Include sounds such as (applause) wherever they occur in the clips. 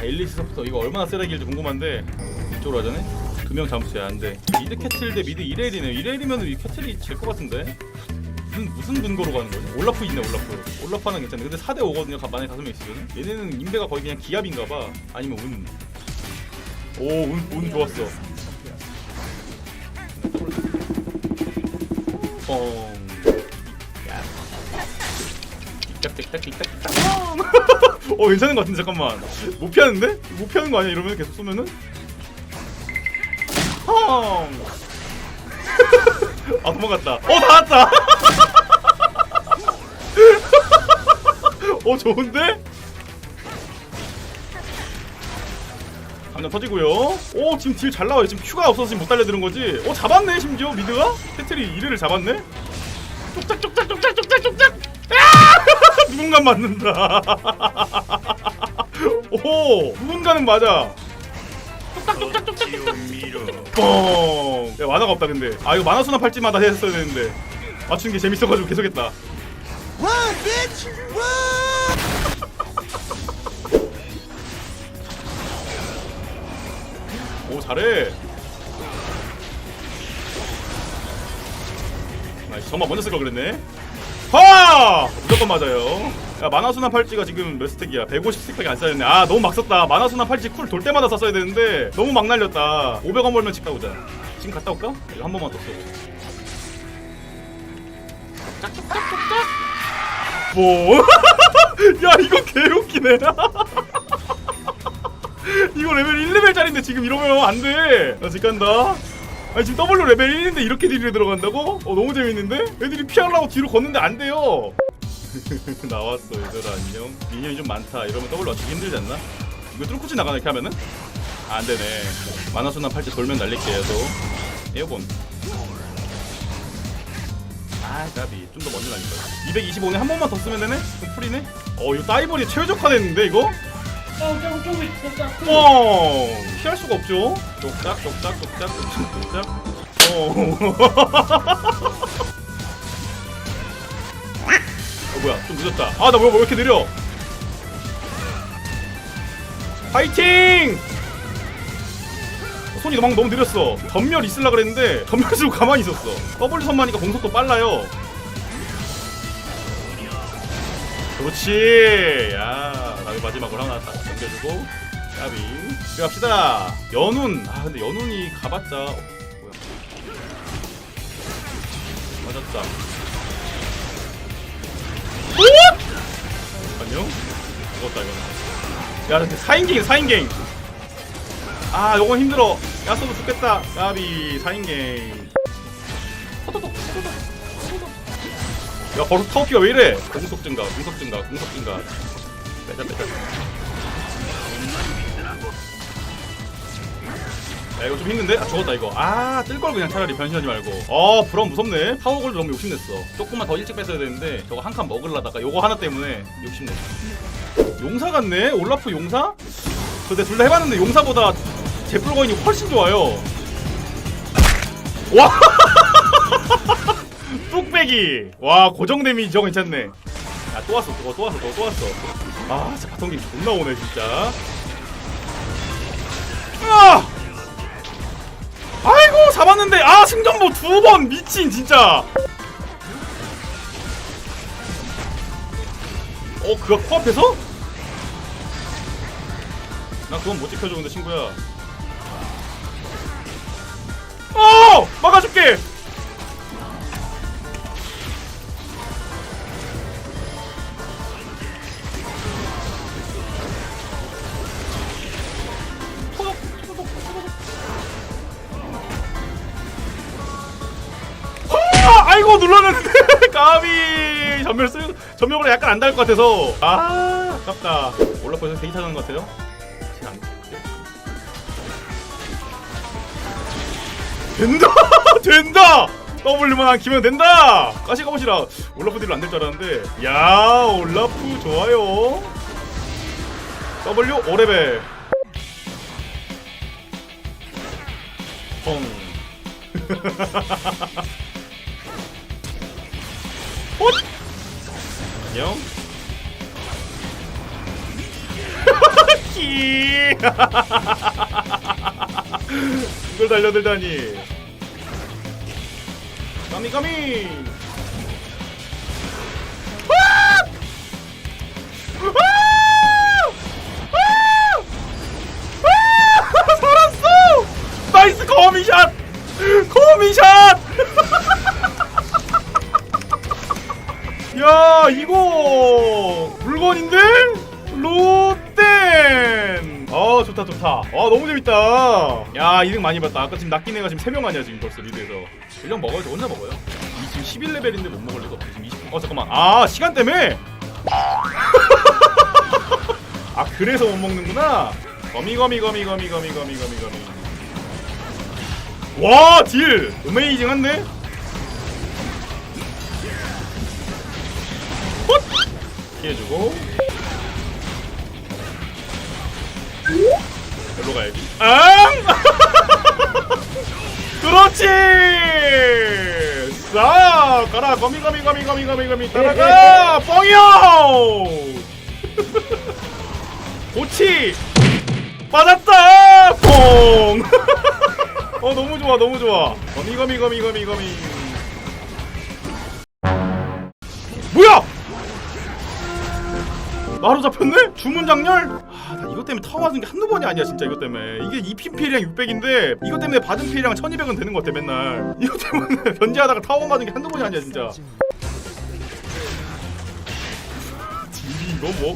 아 엘리스서부터 이거 얼마나 길지 궁금한데. 이쪽으로 하자네? 두 명 잠수야 안돼 미드 캐틀 대 미드 1렐이네 1렐이면 이 캐틀이 질 것 같은데. 무슨 무슨 근거로 가는 거지? 올라프 있네 올라프. 올라프는 괜찮네. 근데 4대 5거든요. 만약에 다섯 명 있으면 얘네는 인베가 거의 그냥 기압인가 봐. 아니면 운 오운 운 좋았어. 뻥 야. 틱딱틱딱 틱딱틱딱 (laughs) 어 괜찮은 것 같은데 잠깐만 못 피하는데? 못 피하는 거 아니야 이러면 계속 쏘면은? 펑! (laughs) 아 도망갔다 어 나왔다 (laughs) 어 좋은데? 감정 터지고요 오 지금 딜 잘 나와요 지금 큐가 없어서 지금 못 달려드는 거지 어 잡았네 심지어 미드가? 캐틀이 1위를 잡았네? 쪽짝 쪽짝 쪽짝 쪽짝 쪽짝 아! 누군가 맞는다 (laughs) 오 누군가는 맞아 뻥. 야 만화가 없다 근데. 아 이거 만화 수납 할지마다 했어야 되는데 맞추는 게 재밌어가지고 계속했다. 오 잘해. 나이스 정말 먼저 쓸 걸 그랬네. 하! 무조건 맞아요. 야 만화 수납 팔찌가 지금 몇 스택이야? 150 스택밖에 안 쌓였네. 아 너무 막 썼다. 만화 수납 팔찌 쿨 돌 때마다 썼어야 되는데 너무 막 날렸다. 500원 벌면 집 가보자. 지금 갔다 올까? 이거 한 번만 더 쏘고. 짝짝짝짝짝. 뭐? (laughs) 야 이거 개웃기네. (laughs) 이거 레벨 1레벨짜리인데 지금 이러면 안 돼. 나 집 간다. 아니 지금 W 레벨 1인데 이렇게 딜이 들어간다고? 어 너무 재밌는데? 애들이 피하려고 뒤로 걷는데 안 돼요. (laughs) 나왔어 얘들아 안녕. 미니언이 좀 많다. 이러면 W 맞추기 힘들지 않나? 이거 뚫고치 나가나 이렇게 하면은? 아, 안 되네. 만화수나 팔찌 돌면 날릴게요 또. 에어본. 아 까비 좀 더 먼저 날릴 거야. 225네 한 번만 더 쓰면 되네? 그럼 풀이네? 어 이거 사이버리 최적화 됐는데 이거? 뻥! 피할 수가 없죠. 똑딱 똑딱 똑딱 똑딱 똑딱. 어. (laughs) 어 뭐야 좀 늦었다. 아나 뭐야 왜 이렇게 느려? 파이팅! 손이 너무 너무 느렸어. 전멸 있을라 그랬는데 전멸 쓰고 가만히 있었어. 더블 선마니까 공속도 빨라요. 그렇지. 야, 나의 마지막으로 하나 딱 넘겨주고 까비. 들어갑시다. 연운. 아, 근데 연운이 가봤자 어, 뭐야? 맞았다. 오! 안녕. 죽었다 이거는. 야, 근데 4인갱, 4인갱. 아, 요건 힘들어. 야쏘도 죽겠다. 까비 4인갱. 야 벌써 타워키가 왜 이래? 공속 증가, 공속 증가, 공속 증가. 빼자 빼자. 야 이거 좀 힘든데? 아 죽었다 이거. 아뜰걸 그냥 차라리 변신하지 말고. 어 브라운 무섭네. 파워골도 너무 욕심냈어. 조금만 더 일찍 뺐어야 되는데 저거 한 칸 먹으려다가 요거 하나 때문에 욕심냈어. 용사 같네? 올라프 용사? 근데 둘 다 해봤는데 용사보다 제풀거인이 훨씬 좋아요. 와! (laughs) 뚝배기. 와 고정 데미지 저거 괜찮네. 야또 왔어 또, 또 왔어 또, 또 왔어. 아 진짜 바통기 존나 오네 진짜. 아! 아이고 잡았는데. 아 승전보 두 번. 미친 진짜. 어 그거 코앞에서? 나 그건 못 지켜주는데 친구야. 어! 막아줄게 눌렀는데 (laughs) 까비 전멸 쓰 전멸보다 약간 안 닿을 것 같아서. 아 아깝다. 올라프에서 데이터 하는 것 같아요. 된다! (laughs) 된다! W만 안 키면 된다! 가시 가보시라. 올라프 딜로 안 될 줄 알았는데. 야 올라프 좋아요. W 5레벨. 펑 (laughs) 헛! 안녕 키 (laughs) 이걸 달려들다니 까미 까미 살았어! 나이스 거미샷! 거미샷! (laughs) 야 이거 물건인데? 로땐 아 좋다 좋다. 아 너무 재밌다. 야 이득 많이 봤다. 아까 지금 낚인 애가 지금 3명 아니야 지금 벌써 리드에서. 일량 먹어야지 혼자 먹어요? 이 지금 11레벨인데 못 먹을 리가 없어 지금 20분 어 잠깐만. 아 시간 때문에? (laughs) 아 그래서 못 먹는구나. 거미 거미 거미 거미 거미 거미 거미 거미. 와딜! 어메이징한데 피해주고. 여기로 가야지. 앙! (laughs) 그렇지! 자 가라. 거미 거미 거미 거미 거미 거미. 따라가. 뻥이요! (laughs) 고치! 맞았다! 뽕! (laughs) 어 너무 좋아 너무 좋아. 거미 거미 거미 거미 거미 나로 잡혔네? 주문 장렬? 아, 나 이것 때문에 맞은 게 한두 번이 아니야, 진짜 이것 때문에. 이게 2핀 피해량 600인데, 이것 때문에 받은 피해량 1200은 되는 것 같아, 맨날. 이것 때문에 (laughs) 견제하다가 타워 맞은 게 한두 번이 아니야, 진짜. 딜이 이거 뭐?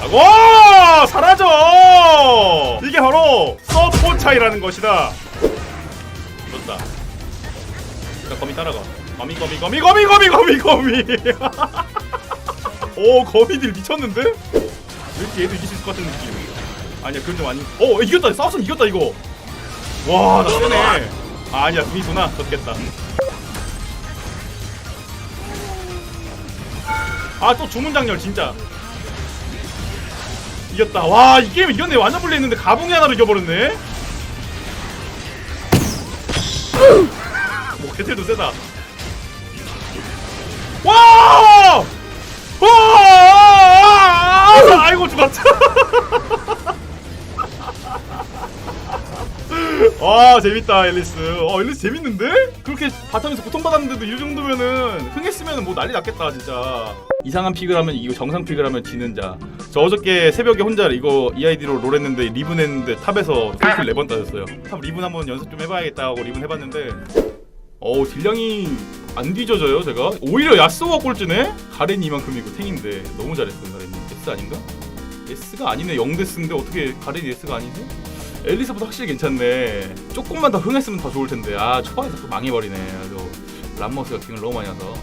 아고! 사라져! 이게 바로 서포 차이라는 것이다. 자, 거미 따라가. 거미, 거미, 거미, 거미, 거미, 거미, 거미. (laughs) 오, 거미들 미쳤는데? 왜 이렇게 얘도 있을 것 같은 느낌? 아니야, 그건 좀 아니. 어, 이겼다. 싸웠으면 이겼다 이거. 와, 나 세네. 아, 아니야, 미소나 졌겠다. 아, 또 주문 장렬 진짜. 이겼다. 와, 이 게임 이겼네. 완전 불리했는데 가봉이 하나로 이겨버렸네. 뭐 개텔도 세다. 와! 와! 아이고 죽었다. 와 (laughs) 재밌다 앨리스. 어 앨리스 재밌는데? 그렇게 바텀에서 고통받았는데도 이 정도면은 흥했으면 뭐 난리 났겠다 진짜. 이상한 픽을 하면 이거 정상 픽을 하면 지는 자. 저 어저께 새벽에 혼자 이거 이 아이디로 롤 했는데 리븐 했는데 탑에서 킬킬 4번 따졌어요. 탑 리븐 한번 연습 좀 해봐야겠다 하고 리븐 해봤는데 어우 딜량이 안 뒤져져요 제가? 오히려 야스오가 꼴찌네? 가렌이 이만큼이고 탱인데. 너무 잘했어 가렌이. S 아닌가? S가 아니네. 0데스인데 어떻게 가렌이 S가 아니지? 엘리사보다 확실히 괜찮네. 조금만 더 흥했으면 더 좋을 텐데. 아 초반에 자꾸 망해버리네. 아주 람머스가 킹을 너무 많이 와서